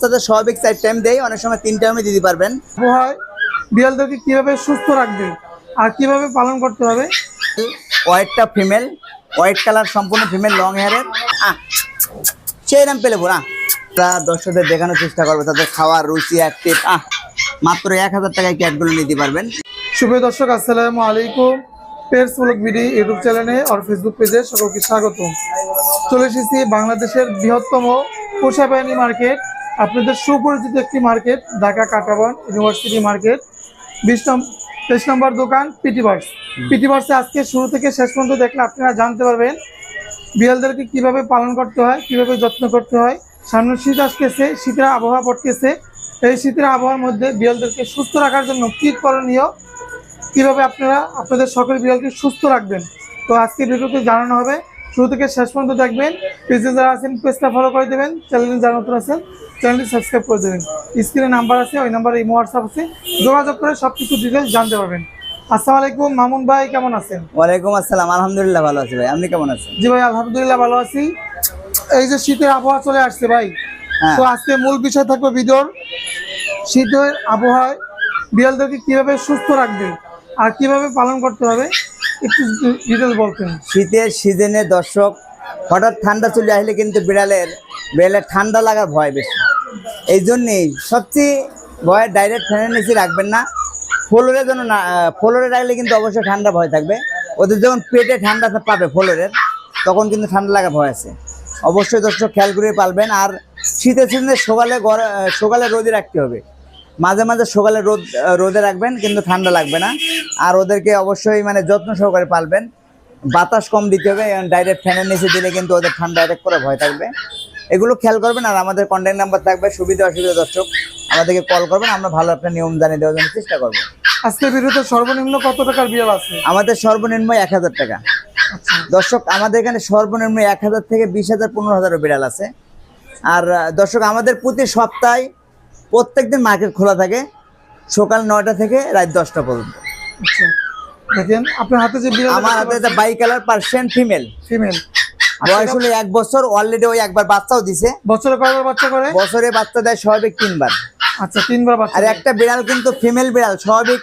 বাচ্চাদের স্বাভাবিক চার টাইম দেয় অনেক সময় তিন টাইমে দিতে পারবেন। বিড়ালদেরকে কীভাবে সুস্থ রাখবে আর কীভাবে পালন করতে হবে? হোয়াইটটা ফিমেল হোয়াইট কালার সম্পূর্ণ ফিমেল লং হেয়ারের সেই নাম পেলে না তা দর্শকদের দেখানোর চেষ্টা করবে তাদের খাওয়ার রুচি অ্যাক্টিভ আহ। মাত্র এক হাজার টাকায় ক্যাটগুলো নিতে পারবেন। শুভ দর্শক আসসালামু আলাইকুম। পেটস ব্লগ বিডি ইউটিউব চ্যানেলে আর ফেসবুক পেজে সকলকে স্বাগত চলে এসেছি বাংলাদেশের বৃহত্তম পোষা প্রাণী মার্কেট আপনাদের সুপরিচিত একটি market Dhaka Katabon university market. বিশ নম্বর তেইশ নম্বর দোকান পিটিভার্স পিটিভার্সে আজকে শুরু থেকে শেষ পর্যন্ত দেখলে আপনারা জানতে পারবেন বিড়ালদেরকে কীভাবে পালন করতে হয় কীভাবে যত্ন করতে হয়। সামনে শীত আসতেছে শীতের আবহাওয়া পড়তেছে। এই শীতের আবহাওয়ার মধ্যে বিড়ালদেরকে সুস্থ রাখার জন্য কী করণীয়? কীভাবে আপনারা আপনাদের সকল বিড়ালকে সুস্থ রাখবেন? তো আজকে ভিডিওতে জানানো হবে শুরু থেকে শেষ পর্যন্ত দেখবেন। পেজে যারা আছেন পেজটা ফলো করে দেবেন। চ্যানেলে যারা নতুন আছেন চ্যানেলটি সাবস্ক্রাইব করে দেবেন। স্ক্রিনে নাম্বার আছে ওই নাম্বারে ইমো হোয়াটসঅ্যাপ আছে। যোগাযোগ করে সব কিছু ডিটেলস জানতে পারবেন। আসসালামু আলাইকুম মামুন ভাই কেমন আছেন? ওয়ালাইকুম আসসালাম আলহামদুলিল্লাহ ভালো আছি ভাই। আপনি কেমন আছেন? জি ভাই আলহামদুলিল্লাহ ভালো আছি। এই যে শীতের আবহাওয়া চলে আসছে ভাই। হ্যাঁ। তো আজকে মূল বিষয় থাকবে ভিডিওর শীতের আবহাওয়ায় বিড়ালদেরকে কীভাবে সুস্থ রাখবে আর কীভাবে পালন করতে হবে শীতের সিজনে দর্শক, হঠাৎ ঠান্ডা চলে আসলে কিন্তু বিড়ালের বিড়ালের ঠান্ডা লাগার ভয় বেশি। এই জন্যেই সবচেয়ে ভয় ডাইরেক্ট ফ্যানের নিচে রাখবেন না। ফ্লোরে যেন না, ফ্লোরে রাখলে কিন্তু অবশ্যই ঠান্ডা ভয় থাকবে। ওদের যখন পেটে ঠান্ডা পাবে ফ্লোরের, তখন কিন্তু ঠান্ডা লাগার ভয় আছে। অবশ্যই দর্শক খেয়াল করে পালবেন। আর শীতের সিজনে সকালে সকালে রোদে রাখতে হবে। মাঝে মাঝে সকালে রোদ রোদে রাখবেন কিন্তু ঠান্ডা লাগবে না। আর ওদেরকে অবশ্যই মানে যত্ন সহকারে পালবেন। বাতাস কম দিতে হবে ডাইরেক্ট ফ্যানের নিচে দিলে কিন্তু ওদের ঠান্ডা অ্যাটাক করে ভয় থাকবে। এগুলো খেয়াল করবেন আর আমাদের কন্ট্যাক্ট নাম্বার থাকবে সুবিধা অসুবিধা দর্শক আমাদেরকে কল করবেন আমরা ভালো একটা নিয়ম জানিয়ে দেওয়ার জন্য চেষ্টা করব। আজকে বিরুদ্ধে সর্বনিম্ন কত টাকার বিড়াল আছে? আমাদের সর্বনিম্ন এক হাজার টাকা। আচ্ছা। দর্শক আমাদের এখানে সর্বনিম্ন এক হাজার থেকে বিশ হাজার পনেরো হাজারও বিড়াল আছে। আর দর্শক আমাদের প্রতি সপ্তাহে প্রত্যেকদিন মার্কেট খোলা থাকে। সকাল নয়টা থেকে রাত দশটা পর্যন্ত। আচ্ছা। দেখেন আপনার হাতে যে আমার হাতে একটা bicolour Persian female. Female. বয়স হলো এক বছর অলরেডি ওই একবার বাচ্চাও দিছে। বছরে কয়বার বাচ্চা করে? বছরে বাচ্চা দেয় স্বাভাবিক তিনবার। আচ্ছা তিনবার বাচ্চা আর একটা বিড়াল কিন্তু ফিমেল বিড়াল স্বাভাবিক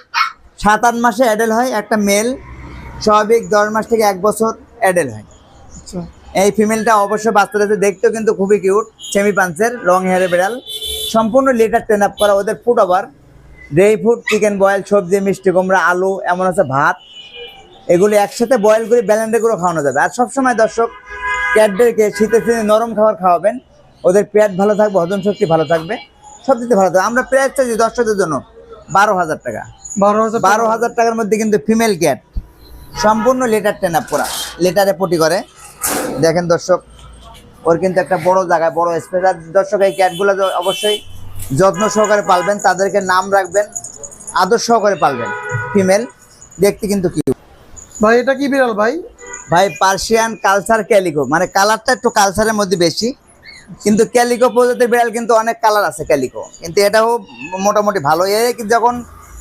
সাত আট মাসে অ্যাডেল হয় একটা মেল স্বাভাবিক দশ মাস থেকে এক বছর অ্যাডেল হয়। আচ্ছা। এই ফিমেলটা অবশ্যই বাচ্চাদের দেখতেও কিন্তু খুবই কিউট সেমি পাঞ্চের লং হেয়ারের বিড়াল। সম্পূর্ণ লিটার ট্রেন আপ করা ওদের food over. Dry food chicken boil সবজি মিষ্টি কুমড়া আলু এমন আছে ভাত। এগুলি একসাথে বয়েল করে ব্যালেন্ডে করে খাওয়ানো যাবে। আর সবসময় দর্শক ক্যাটদেরকে শীতের সিজনে নরম খাবার খাওয়াবেন ওদের পেট ভালো থাকবে হজম শক্তি ভালো থাকবে সব দিতে ভালো থাকবে। আমরা প্রাইস চাইছি দর্শকদের জন্য বারো হাজার টাকা। বারো হাজার বারো হাজার টাকার মধ্যে কিন্তু ফিমেল ক্যাট সম্পূর্ণ লেটার টেন আপ করা। লেটারে পটি করে। দেখেন দর্শক ওর কিন্তু একটা বড় জায়গায় বড় স্পেস আর দর্শক এই ক্যাটগুলো অবশ্যই যত্ন সহকারে পালবেন তাদেরকে নাম রাখবেন আদর সহকারে পালবেন। ফিমেল দেখতে কিন্তু কি ভাই এটা কি বিড়াল ভাই? ভাই পার্সিয়ান কালচার ক্যালিকো মানে কালারটা একটু কালচারের মধ্যে বেশি কিন্তু ক্যালিকো প্রজাতির বিড়াল কিন্তু অনেক কালার আছে ক্যালিকো কিন্তু এটাও মোটামুটি ভালো। এ যখন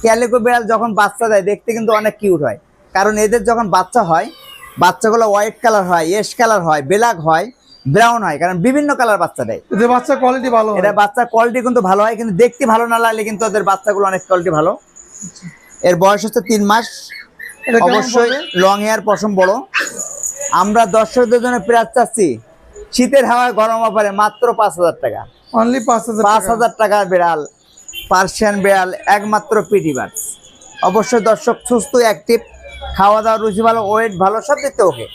ক্যালিকো বিড়াল যখন বাচ্চা দেয় দেখতে কিন্তু অনেক কিউট হয়। কারণ এদের যখন বাচ্চা হয় বাচ্চাগুলো হোয়াইট কালার হয় এস কালার হয় ব্ল্যাক হয় ব্রাউন হয় কারণ বিভিন্ন কালার বাচ্চা দেয়। এদের বাচ্চা কোয়ালিটি ভালো। এটা বাচ্চার কোয়ালিটি কিন্তু ভালো হয় কিন্তু দেখতে ভালো না লাগলে কিন্তু ওদের বাচ্চাগুলো অনেক কোয়ালিটি ভালো। এর বয়স হচ্ছে তিন মাস। অবশ্যই লং হেয়ার পশম বড়। আমরা দর্শকদের জন্য প্রায় চাচ্ছি শীতের হাওয়ায় গরম অফারে মাত্র পাঁচ হাজার টাকা। অনলি পাঁচ হাজার পাঁচ টাকা। হাজার টাকার বিড়াল পার্সিয়ান বিড়াল একমাত্র পিটি অবশ্যই দর্শক সুস্থ অ্যাক্টিভ খাওয়া দাওয়া রুচি ভালো ওয়েট ভালো, সব দেখতে ওকে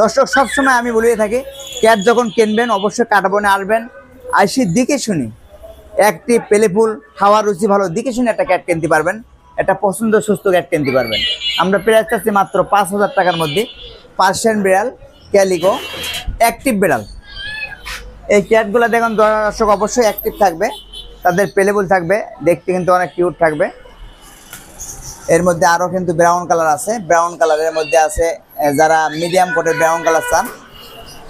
দর্শক, সবসময় আমি বলিয়ে থাকি ক্যাট যখন কিনবেন, অবশ্যই কাটাবনে আসবেন, আইসি দিকে শুনি অ্যাক্টিভ পেলেফুল খাওয়ার রুচি ভালো দিকে শুনে একটা ক্যাট কিনতে পারবেন, একটা পছন্দ, সুস্থ ক্যাট কিনতে পারবেন। আমরা প্রাইস চাচ্ছি মাত্র পাঁচ হাজার টাকার মধ্যে পার্সিয়ান বিড়াল ক্যালিকো অ্যাক্টিভ বিড়াল। এই ক্যাটগুলো দেখুন দর্শক, অবশ্যই অ্যাক্টিভ থাকবে, তাদের পেলেবল থাকবে, দেখতে কিন্তু অনেক কিউট থাকবে। এর মধ্যে আরও কিন্তু ব্রাউন কালার আছে। ব্রাউন কালারের মধ্যে আছে যারা মিডিয়াম কোটের ব্রাউন কালার চান,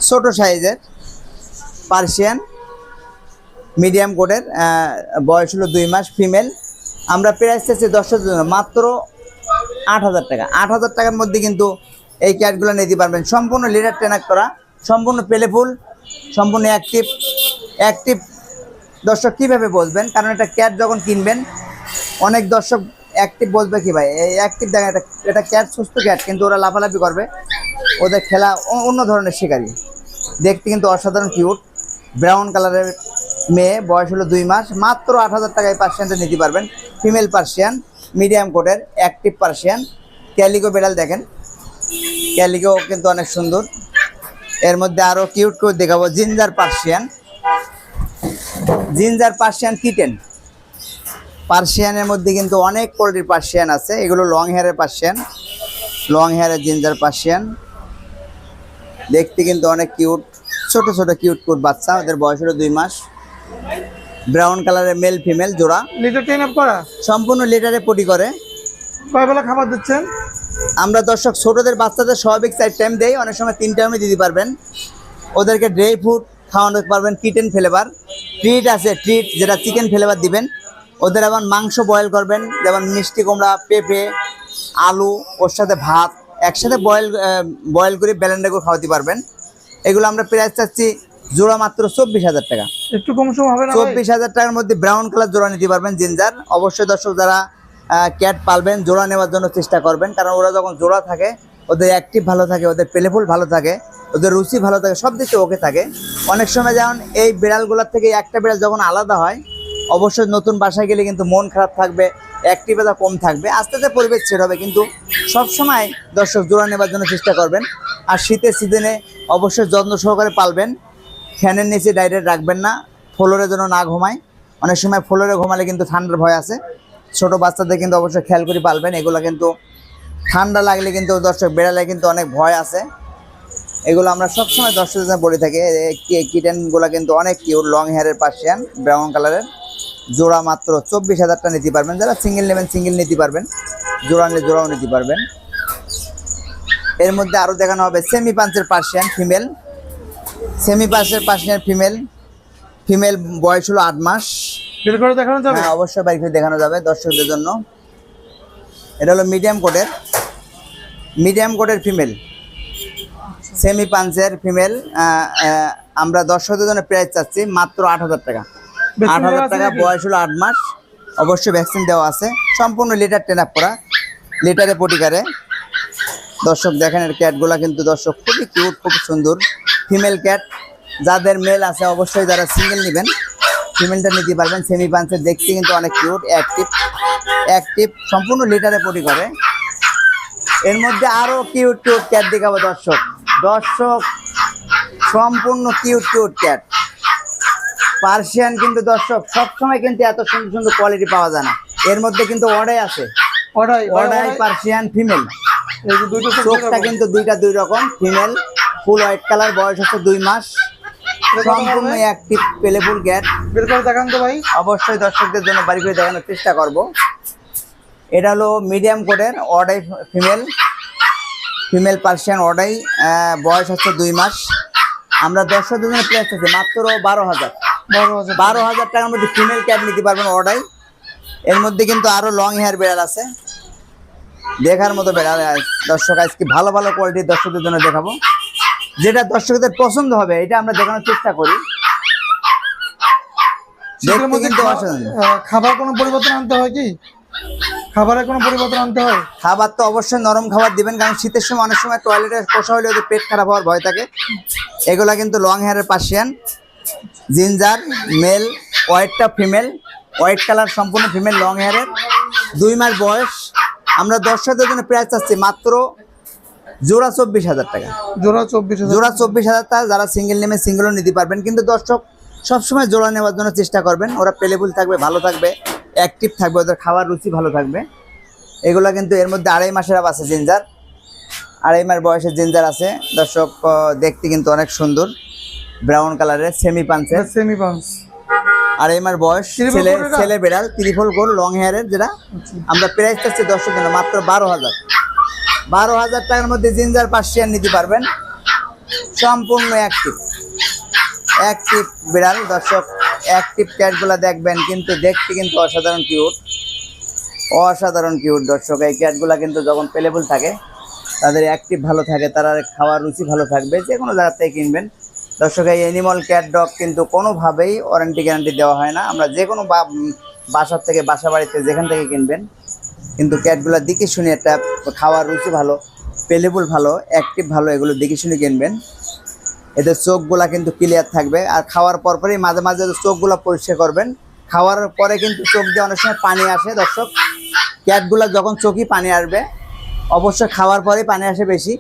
ছোট সাইজের পার্সিয়ান মিডিয়াম কোটের বয়স হলো দুই মাস ফিমেল আমরা প্রাইস চাইছি দর্শকের জন্য মাত্র আট হাজার টাকা। আট হাজার টাকার মধ্যে কিন্তু এই ক্যাটগুলো নিতে পারবেন। সম্পূর্ণ লিডার ট্রেনাক করা, সম্পূর্ণ পেলেফুল সম্পূর্ণ অ্যাক্টিভ অ্যাক্টিভ দর্শক কীভাবে বসবেন? কারণ এটা ক্যাট যখন কিনবেন, অনেক দর্শক অ্যাক্টিভ বলবে কি ভাই? এই অ্যাক্টিভ দেখেন এটা এটা ক্যাট সুস্থ ক্যাট কিন্তু ওরা লাফালাফি করবে। ওদের খেলা অন্য ধরনের শিকারি। দেখতে কিন্তু অসাধারণ কিউট ব্রাউন কালারের মেয়ে, বয়স হলো দুই মাস। মাত্র আট হাজার টাকায় পার্সিয়ানটা নিতে পারবেন। ফিমেল পার্সিয়ান মিডিয়াম কোটের অ্যাক্টিভ পার্সিয়ান ক্যালিকো বেড়াল দেখেন। ক্যালিকো কিন্তু অনেক সুন্দর। এর মধ্যে আরও কিউট কিউট দেখাবো। Ginger Persian ginger Persian kitten পার্সিয়ানের মধ্যে কিন্তু অনেক কোয়ালিটির পার্সিয়ান আছে। এগুলো লং হেয়ারের পার্সিয়ান লং হেয়ারের জিঞ্জার পার্সিয়ান। দেখতে কিন্তু অনেক কিউট ছোট ছোট কিউট কিউট বাচ্চা ওদের বয়স হলো দুই মাস। ব্রাউন কালারের মেল ফিমেল জোড়া। লিটার ট্রেন আপ করা? সম্পূর্ণ লিটারে পটি করে। কয় বেলা খাবার দিচ্ছেন? আমরা দর্শক ছোটদের বাচ্চাদের স্বাভাবিক চার টাইম দেই অনেক সময় তিন টাইমে দিতে পারবেন। ওদেরকে ড্রাই ফ্রুট খাওয়ানো পারবেন কিটেন ফ্লেভার ট্রিট আছে ট্রিট যেটা চিকেন ফ্লেভার দিবেন। ওদের আবার মাংস বয়েল করবেন যেমন মিষ্টি কুমড়া পেঁপে আলু ওর সাথে ভাত একসাথে বয়েল বয়েল করে ব্যালেন্ডা করে খাওয়াতে পারবেন। এগুলো আমরা প্রাইস চাচ্ছি জোড়া মাত্র চব্বিশ হাজার টাকা। একটু কম সম হবে চব্বিশ হাজার টাকার মধ্যে ব্রাউন কালার জোড়া নিতে পারবেন জিঞ্জার অবশ্যই দর্শক যারা ক্যাট পালবেন জোড়া নেওয়ার জন্য চেষ্টা করবেন কারণ ওরা যখন জোড়া থাকে ওদের অ্যাক্টিভ ভালো থাকে ওদের পেলেফুল ভালো থাকে ওদের রুচি ভালো থাকে সব দিকে ওকে থাকে। অনেক সময় যেমন এই বিড়ালগুলোর থেকে একটা বিড়াল যখন আলাদা হয় অবশ্যই নতুন বাসায় গেলে কিন্তু মন খারাপ থাকবে অ্যাক্টিভতা কম থাকবে, আস্তে আস্তে পরিবেশ ছেড়ে হবে কিন্তু সবসময় দর্শক জোড়া নেবার জন্য চেষ্টা করবেন। আর শীতের সিজনে অবশ্যই যত্ন সহকারে পালবেন, ফ্যানের নিচে ডাইরেক্ট রাখবেন না ফ্লোরে যেন না ঘুমায়। অনেক সময় ফ্লোরে ঘুমালে কিন্তু ঠান্ডার ভয় আছে। ছোট বাচ্চাদের কিন্তু অবশ্যই খেয়াল করে পালবেন, এগুলো কিন্তু ঠান্ডা লাগলে কিন্তু দর্শক বেড়ালে কিন্তু অনেক ভয় আছে। এগুলো আমরা সবসময় দর্শকদের বলে থাকি কিটেনগুলো কিন্তু অনেক কিউর লং হেয়ারের পার্সিয়ান ব্রাউন কালারের জোড়া মাত্র চব্বিশ হাজারটা নিতে পারবেন। যারা সিঙ্গেল নেবেন সিঙ্গেল নিতে পারবেন। জোড়া নিলে জোড়াও নিতে পারবেন। এর মধ্যে আরও দেখানো হবে সেমি পাঞ্চের পার্সিয়ান ফিমেল সেমি পার্সের পার্সিয়ান ফিমেল ফিমেল বয়স হলো আট মাস। দেখানো যাবে? হ্যাঁ অবশ্যই বাড়ি করে দেখানো যাবে দর্শকদের জন্য। এটা হলো মিডিয়াম কোটের মিডিয়াম কোটের ফিমেল সেমি পাঞ্চের ফিমেল আমরা দর্শকদের জন্য প্রাইস চাচ্ছি মাত্র আট হাজার টাকা। আট হাজার টাকা বয়স হলো আট মাস। অবশ্যই ভ্যাকসিন দেওয়া আছে। সম্পূর্ণ লিটার টেন আপ করা। লিটারে পটিকারে দর্শক দেখেন এর ক্যাটগুলা কিন্তু দর্শক খুবই কিউট খুব সুন্দর। ফিমেল ক্যাট যাদের মেল আছে অবশ্যই যারা সিঙ্গেল নেবেন ফিমেলটা নিতে পারবেন। সেমি পাঞ্চের দেখতে কিন্তু অনেক কিউট অ্যাক্টিভ অ্যাক্টিভ সম্পূর্ণ লিটারে পটি করে এর মধ্যে আরও কিউট কিউট ক্যাট দেখাবো দর্শক। দর্শক সম্পূর্ণ কিউট কিউট ক্যাট পার্সিয়ান কিন্তু দর্শক সবসময় কিন্তু এত সুন্দর সুন্দর কোয়ালিটি পাওয়া যায় না। এর মধ্যে কিন্তু অর্ডাই আছে। অর্ডাই অর্ডাই পার্সিয়ান ফিমেল এই যে দুইটা চোখটা কিন্তু দুইটা দুই রকম ফিমেল ফুল হোয়াইট কালার বয়স হচ্ছে দুই মাস। সম্পূর্ণ অ্যাক্টিভ পেলেফুল গ্যাট বের করে দেখান তো ভাই। অবশ্যই দর্শকদের জন্য বাড়ি করে দেখানোর চেষ্টা করব। এটা হলো মিডিয়াম কোডের অর্ডাই ফিমেল ফিমেল পার্সিয়ান অর্ডাই বয়স হচ্ছে দুই মাস। আমরা দর্শকদের জন্য প্লেস আছে মাত্র বারো হাজার। বারো হাজার টাকার মধ্যে ফিমেল ক্যাব নিতে পারবেন অর্ডাই এর মধ্যে কিন্তু আরও লং হেয়ার বেড়াল আছে। দেখার মতো বেড়াল আছে। দর্শক আজকে ভালো ভালো কোয়ালিটির দর্শকদের জন্য দেখাবো। যেটা দর্শকদের পছন্দ হবে এটা আমরা দেখানোর চেষ্টা করি। খাবার কোনো পরিবর্তন আনতে হয় কি? খাবারে কোনো পরিবর্তন আনতে হয়? খাবার তো অবশ্যই নরম খাবার দিবেন কারণ শীতের সময় অনেক সময় টয়লেটে কষা হলে ওদের পেট খারাপ হওয়ার ভয় থাকে। এগুলা কিন্তু লং হেয়ারের পার্সিয়ান জিঞ্জার মেল হোয়াইটটা ফিমেল হোয়াইট কালার সম্পূর্ণ ফিমেল লং হেয়ারের দুই মাস বয়স আমরা দর্শকদের জন্য প্রাইস চাচ্ছি মাত্র জোড়া চব্বিশ হাজার টাকা। জোড়া চব্বিশ জোড়া চব্বিশ হাজার টাকা যারা সিঙ্গেল নেমে সিঙ্গেলও নিতে পারবেন কিন্তু দর্শক সবসময় জোড়া নেওয়ার জন্য চেষ্টা করবেন। ওরা পেলেবুল থাকবে ভালো থাকবে অ্যাক্টিভ থাকবে ওদের খাওয়ার রুচি ভালো থাকবে। এগুলো কিন্তু এর মধ্যে আড়াই মাসের আপ আছে জিঞ্জার। আড়াই মাস বয়সের জিঞ্জার আছে। দর্শক দেখতে কিন্তু অনেক সুন্দর। ব্রাউন কালারের সেমি পাঞ্চের সেমি পাঁচ আড়াই মাস বয়স ছেলে ছেলে বেড়াল ত্রিফল গোল লং হেয়ারের যেটা। আমরা প্রাইস চাচ্ছি দর্শক জন্য মাত্র বারো হাজার। বারো হাজার টাকার মধ্যে জিঞ্জার পার্সিয়ান নিতে পারবেন। সম্পূর্ণ অ্যাক্টিভ অ্যাক্টিভ বিড়াল দর্শক অ্যাক্টিভ ক্যাটগুলো দেখবেন কিন্তু দেখতে কিন্তু অসাধারণ কিউট অসাধারণ কিউট দর্শক। এই ক্যাটগুলো কিন্তু যখন পেলেবল থাকে তাদের অ্যাক্টিভ ভালো থাকে তারা খাওয়ার রুচি ভালো থাকবে। যে কোনো জায়গা থেকে কিনবেন। দর্শক, এই অ্যানিমাল ক্যাট ডগ কিন্তু কোনোভাবেই ওয়ারেন্টি গ্যারান্টি দেওয়া হয় না। আমরা যে কোনো বাসার থেকে, বাসা বাড়িতে যেখান থেকে কিনবেন, কিন্তু ক্যাটগুলোর দিকে শুনে একটা খাওয়ার রুচি ভালো পেলেবল ভালো অ্যাক্টিভ ভালো, এগুলো দেখে শুনে কিনবেন। এদের চোখগুলা কিন্তু ক্লিয়ার থাকবে। আর খাওয়ার পরপরই মাঝে মাঝে চোখগুলো পরিষ্কার করবেন, খাওয়ার পরে কিন্তু চোখ দিয়ে অনেক সময় পানি আসে। দর্শক ক্যাটগুলো যখন চোখই পানি আসবে, অবশ্যই খাওয়ার পরেই পানি আসে বেশি।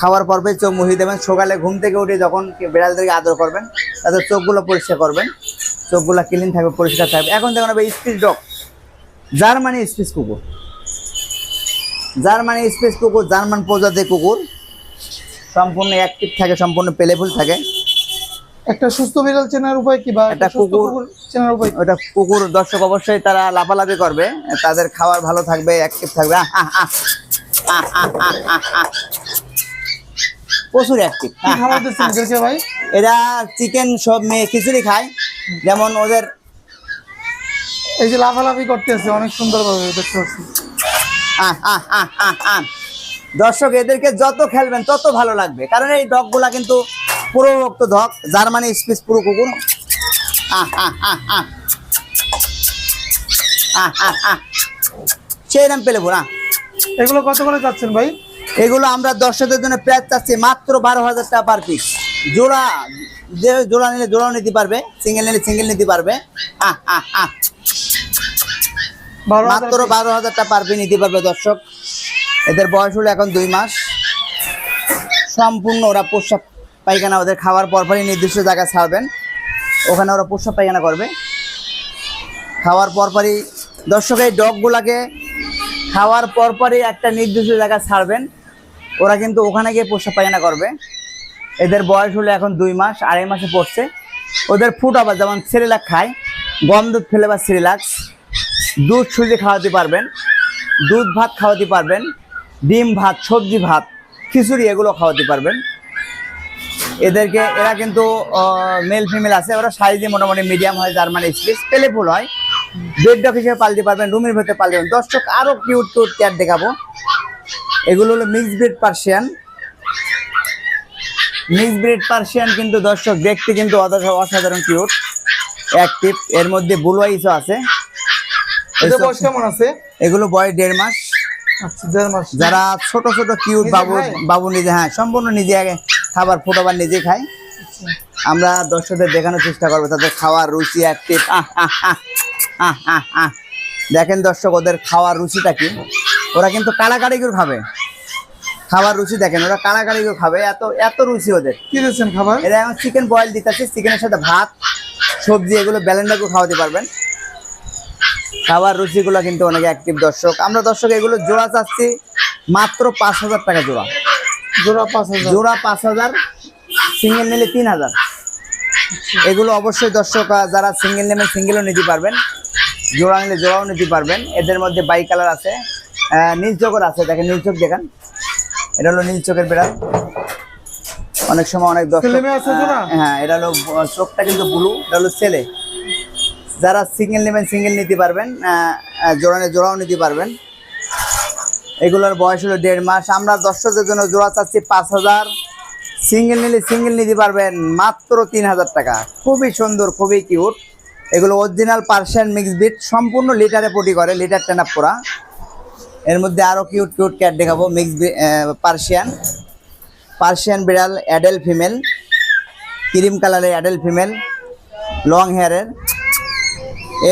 খাওয়ার পর্বে চোখ মুহিয়ে দেবেন। সকালে ঘুম থেকে উঠে যখন বিড়ালদেরকে আদর করবেন তাদের চোখগুলো পরিষ্কার করবেন। চোখগুলো ক্লিন থাকবে পরিষ্কার থাকবে। এখন দেখুন হবে স্পিস ডগ জার্মানি স্পিচ কুকুর। জার্মানি স্পেস কুকুর জার্মান প্রজাতির কুকুর। সম্পূর্ণ অ্যাক্টিভ থাকে সম্পূর্ণ পেলেফুল থাকে। একটা সুস্থ বিড়াল চেনার উপায় কি বা একটা কুকুর- কুকুর চেনার উপায় ওটা কুকুর দর্শক অবশ্যই তারা লাফালাফি করবে। তাদের খাবার ভালো থাকবে অ্যাক্টিভ থাকবে আহ, আহ, আহ, আহ, আহ, আহ, আহ, আহ। প্রচুর অ্যাক্টিভ ভাই? এরা চিকেন সব মেয়ে খিচুড়ি খায়। যেমন ওদের এই যে লাফালাফি করতেছে অনেক সুন্দর ভাবে দেখতে পাচ্ছি। দর্শক এদেরকে যত খেলবেন তত ভালো লাগবে। কারণ এই ডগগুলা কিন্তু পুরো রক্ত ধক জার্মানি স্পিস পুরো কুকুর। আহ, আহ, আহ, আহ। আহ, আহ, আহ। সেই নাম পেলে না এগুলো কত করে যাচ্ছেন ভাই? এগুলো আমরা দর্শকদের জন্য প্রায় চাচ্ছি মাত্র বারো হাজার টাকা পার পিস জোড়া যে জোড়া নিলে জোড়াও নিতে পারবে সিঙ্গেল নিলে সিঙ্গেল নিতে পারবে। মাত্র বারো হাজার টাকা পার পিস নিতে পারবে দর্শক। এদের বয়স হলো এখন দুই মাস। সম্পূর্ণ ওরা পোশাক পায়খানা ওদের খাওয়ার পরপরই নির্দিষ্ট জায়গা ছাড়বেন। ওখানে ওরা পোশাক পায়খানা করবে। খাওয়ার পরপরই দর্শক এই ডগগুলাকে খাওয়ার পরপরই একটা নির্দিষ্ট জায়গা ছাড়বেন। ওরা কিন্তু ওখানে গিয়ে পোষা পায়খানা করবে। এদের বয়স হলো এখন দুই মাস, আড়াই মাসে পড়ছে। ওদের ফুড আবার যেমন সিরিলাক খায় গম দুধ ফেলে বা সিরিলাক্স দুধ সুজি খাওয়াতে পারবেন, দুধ ভাত খাওয়াতে পারবেন, ডিম ভাত, সবজি ভাত, খিচুড়ি এগুলো খাওয়াতে পারবেন। এদেরকে, এরা কিন্তু মেল ফিমেল আছে, ওরা সাইজে মোটামুটি মিডিয়াম হয় জার্মান স্পিস পেলেফুল হয়। বেড ডগ হিসেবে পালতে পারবেন রুমের ভেতরে পালতে পারবেন। দর্শক আরও কিউট কিউট ক্যাট দেখাবো। এগুলো হলো mix breed Persian mix breed Persian কিন্তু দর্শক দেখতে কিন্তু অসাধারণ কিউট অ্যাক্টিভ এর মধ্যে ব্লু আইসও আছে। বয়স কেমন আছে? এগুলো বয়স দেড় মাস। আচ্ছা যারা ছোট ছোট কিউট বাবু বাবু নিজে হ্যাঁ সম্পূর্ণ নিজে আগে খাবার ফোটাবার নিজে খায়। আমরা দর্শকদের দেখানোর চেষ্টা করব তাদের খাওয়ার রুচি অ্যাক্টিভ দেখেন দর্শক ওদের খাওয়ার রুচিটা কি? ওরা কিন্তু কাড়াকাড়ি করে খাবে। খাবার রুচি দেখেন ওরা কাড়াকাড়ি করে খাবে। এত এত রুচি ওদের। কি দিচ্ছেন খাবার? এরা এখন চিকেন বয়েল দিতেছে চিকেনের সাথে ভাত সবজি এগুলো ব্যালেন্ডার করে খাওয়াতে পারবেন। খাবার রুচিগুলো কিন্তু অনেক অ্যাক্টিভ দর্শক। আমরা দর্শক এগুলো জোড়া চাচ্ছি মাত্র পাঁচ হাজার টাকা জোড়া। জোড়া পাঁচ হাজার। জোড়া পাঁচ হাজার সিঙ্গেল নিলে তিন হাজার। এগুলো অবশ্যই দর্শক যারা সিঙ্গেল নেবেন সিঙ্গেলও নিতে পারবেন। জোড়া নিলে জোড়াও নিতে পারবেন। এদের মধ্যে বাই কালার আছে। নীল চোখের আছে দেখেন নীল চোখ দেখেন। এটা হলো নীল চোখের বিড়াল অনেক সময় অনেক দর্শক? আহ, হ্যাঁ এটা হলো চোখটা কিন্তু ব্লু এটা হলো ছেলে। যারা সিঙ্গেল নেবেন সিঙ্গেল নিতে পারবেন আহ, জোড়াও নিতে পারবেন। এগুলোর বয়স হলো দেড় মাস। আমরা দর্শকদের জন্য জোড়া চাচ্ছি পাঁচ হাজার। সিঙ্গেল নিলে সিঙ্গেল নিতে পারবেন মাত্র তিন হাজার টাকা। খুবই সুন্দর খুবই কিউট। এগুলো অরিজিনাল পার্সিয়ান মিক্স বিট সম্পূর্ণ লিটারে পটি করে লিটার টেন আপ করা। এর মধ্যে আরও কিউট কিউট ক্যাট দেখাবো মিক্স পার্সিয়ান পার্সিয়ান বিড়াল অ্যাডেল ফিমেল ক্রিম কালারের অ্যাডেল ফিমেল লং হেয়ারের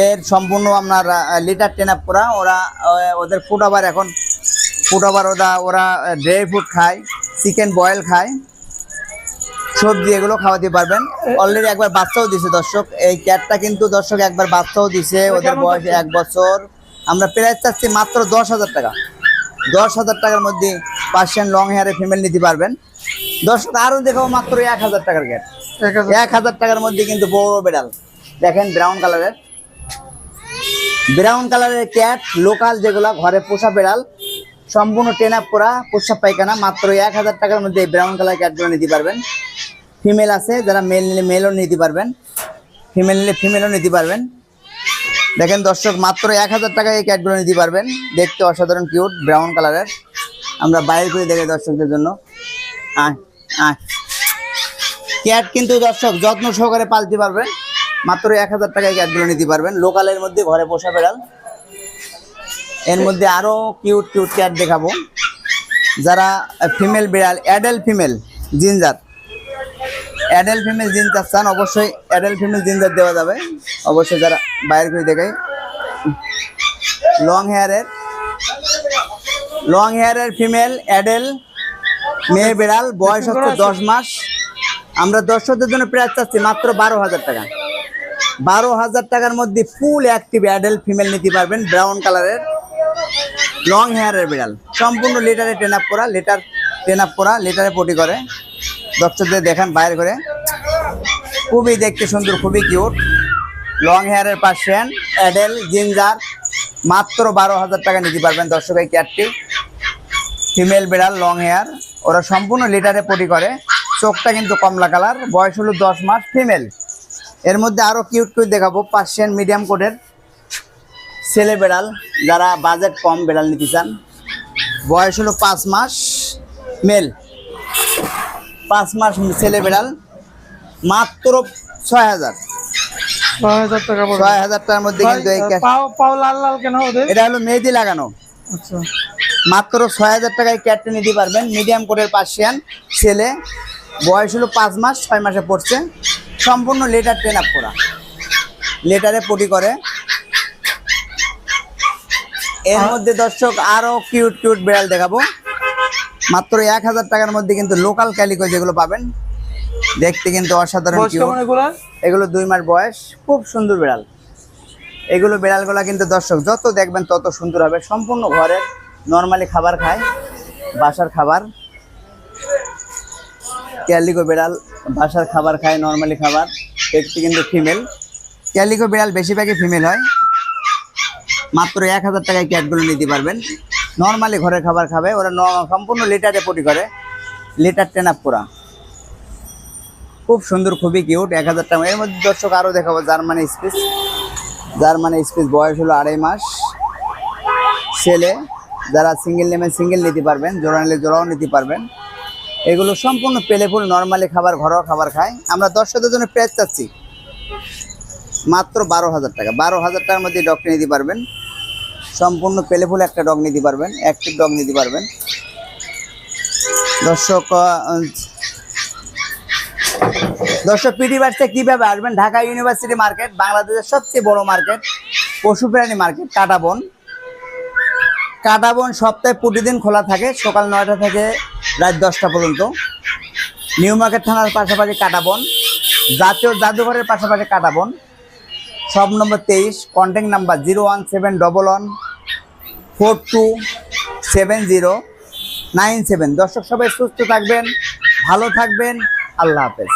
এর। সম্পূর্ণ আপনার লিটার টেন আপ করা ওরা ওদের ফুড আবার এখন ফুড আবার ওরা ওরা ড্রাই ফ্রুট খায় চিকেন বয়েল খায়। সবজি এগুলো খাওয়াতে পারবেন। অলরেডি একবার বাচ্চাও দিছে দর্শক। এই ক্যাটটা কিন্তু দর্শক একবার বাচ্চাও দিছে। ওদের বয়স এক বছর। আমরা প্রাইস চাচ্ছি মাত্র দশ হাজার টাকা। দশ হাজার টাকার মধ্যে পার্সিয়ান লং হেয়ারে ফিমেল নিতে পারবেন। দর্শক আরও দেখাবো মাত্র এক হাজার টাকার ক্যাট এক হাজার টাকার মধ্যে কিন্তু বড় বেড়াল। দেখেন ব্রাউন কালারের ব্রাউন কালারের ক্যাট লোকাল যেগুলা ঘরে পোষা বিড়াল সম্পূর্ণ টেন আপ করা পোষা পায়খানা মাত্র এক হাজার টাকার মধ্যে ব্রাউন কালার ক্যাটগুলো নিতে পারবেন। ফিমেল আছে যারা মেল নিলে মেলও নিতে পারবেন। ফিমেল নিলে ফিমেলও নিতে পারবেন। দেখেন দর্শক, মাত্র এক হাজার টাকায় এই ক্যাটগুলো নিতে পারবেন। দেখতে অসাধারণ কিউট ব্রাউন কালারের আমরা বাইরে করে দেখে দর্শকদের জন্য। ক্যাট কিন্তু দর্শক, যত্ন সহকারে পালতে পারবেন। মাত্র এক হাজার টাকায় ক্যাটগুলো নিতে পারবেন। লোকালের মধ্যে ঘরে পোষা বেড়াল। এর মধ্যে আরও কিউট কিউট ক্যাট দেখাবো। যারা ফিমেল বিড়াল adult female ginger adult female ginger চান অবশ্যই অ্যাডাল ফিমেল জিঞ্জার দেওয়া যাবে। অবশ্যই যারা বাইরে করে দেখায় লং হেয়ারের লং হেয়ারের ফিমেল অ্যাডেল মেয়ে বিড়াল বয়স হচ্ছে দশ মাস। আমরা দর্শকদের জন্য প্রায় চাচ্ছি মাত্র বারো হাজার টাকা। বারো হাজার টাকার মধ্যে ফুল অ্যাক্টিভ অ্যাডেল ফিমেল নিতে পারবেন ব্রাউন কালারের লং হেয়ারের বিড়াল। সম্পূর্ণ লিটারে টেন আপ করা লেটার টেন আপ করা লিটারে পটি করে। দর্শকদের দেখান বাইরে করে। খুবই দেখতে সুন্দর, খুবই কিউট। লং হেয়ারের পার্সিয়ান, অ্যাডেল, জিঞ্জার, মাত্র বারো হাজার টাকা নিতে পারবেন দর্শক এই ক্যাটটি। ফিমেল বিড়াল, লং হেয়ার। ওরা সম্পূর্ণ লিটারে পটি করে। চোখটা কিন্তু কমলা কালার। বয়স হলো দশ মাস, ফিমেল। এর মধ্যে আরও কিউট কিউট দেখাবো। পার্সিয়ান মিডিয়াম কোটের ছেলে বেড়াল, যারা বাজেট কম বেড়াল নিতে চান। বয়স হলো পাঁচ মাস, মেল। পাঁচ মাস ছেলে বেড়াল মাত্র ছয় হাজার। ছয় হাজার টাকা ছয় হাজার টাকার মধ্যে কিন্তু পাও পাও লাল লাল কেন এটা হলো মেহেদি লাগানো। আচ্ছা। মাত্র ছয় হাজার টাকায় ক্যাটটা নিতে পারবেন। মিডিয়াম কোটের পার্সিয়ান ছেলে। বয়স হলো পাঁচ মাস ছয় মাসে পড়ছে। সম্পূর্ণ লেটার ট্রেন আপ করা। লেটারে পটি করে। এর মধ্যে দর্শক আরও কিউট কিউট বিড়াল দেখাবো। মাত্র এক হাজার টাকার মধ্যে কিন্তু লোকাল ক্যালিকো যেগুলো পাবেন দেখতে কিন্তু অসাধারণ এগুলো? দুই মাস বয়স খুব সুন্দর বিড়াল। এগুলো বিড়ালগুলো কিন্তু দর্শক যত দেখবেন তত সুন্দর হবে। সম্পূর্ণ ঘরের নর্মালি খাবার খায় বাসার খাবার। ক্যালিকো বিড়াল বাসার খাবার খায় নর্মালি খাবার। দেখতে কিন্তু ফিমেল ক্যালিকো বিড়াল বেশিরভাগই ফিমেল হয়। মাত্র এক হাজার টাকায় ক্যাটগুলো নিতে পারবেন। নর্মালি ঘরের খাবার খাবে, ওরা সম্পূর্ণ লিটারে পটি করে। লিটার টেন আপ করা। খুব সুন্দর, খুবই কিউট, এক হাজার টাকা। এর মধ্যে দর্শক আরও দেখাবো, জার্মানি স্পিস। জার্মানি স্পিস বয়স হলো আড়াই মাস। ছেলে, যারা সিঙ্গেল নেমে সিঙ্গেল নিতে পারবেন, জোড়া নিলে জোড়াও নিতে পারবেন। এগুলো সম্পূর্ণ পেলেফুল নর্মালি খাবার, ঘরোয়া খাবার খায়। আমরা দর্শকদের জন্য প্রাইস চাচ্ছি। মাত্র বারো হাজার টাকা। বারো হাজার টাকার মধ্যে ডগটা নিতে পারবেন। সম্পূর্ণ পেলেফুল একটা ডগ নিতে পারবেন অ্যাক্টিভ ডগ নিতে পারবেন। দর্শক দর্শক পিডি বাসে কীভাবে আসবেন? ঢাকা ইউনিভার্সিটি মার্কেট বাংলাদেশের সবচেয়ে বড় মার্কেট পশু প্রাণী মার্কেট কাটাবন কাটাবন সপ্তাহে প্রতিদিন খোলা থাকে, সকাল নয়টা থেকে রাত দশটা পর্যন্ত। নিউ মার্কেট থানার পাশাপাশি কাটাবন জাতীয় জাদুঘরের পাশাপাশি কাটাবন সব নম্বর তেইশ contact number zero one seven double one four two seven zero nine seven. দর্শক সবাই সুস্থ থাকবেন ভালো থাকবেন। আল্লাহ হাফেজ।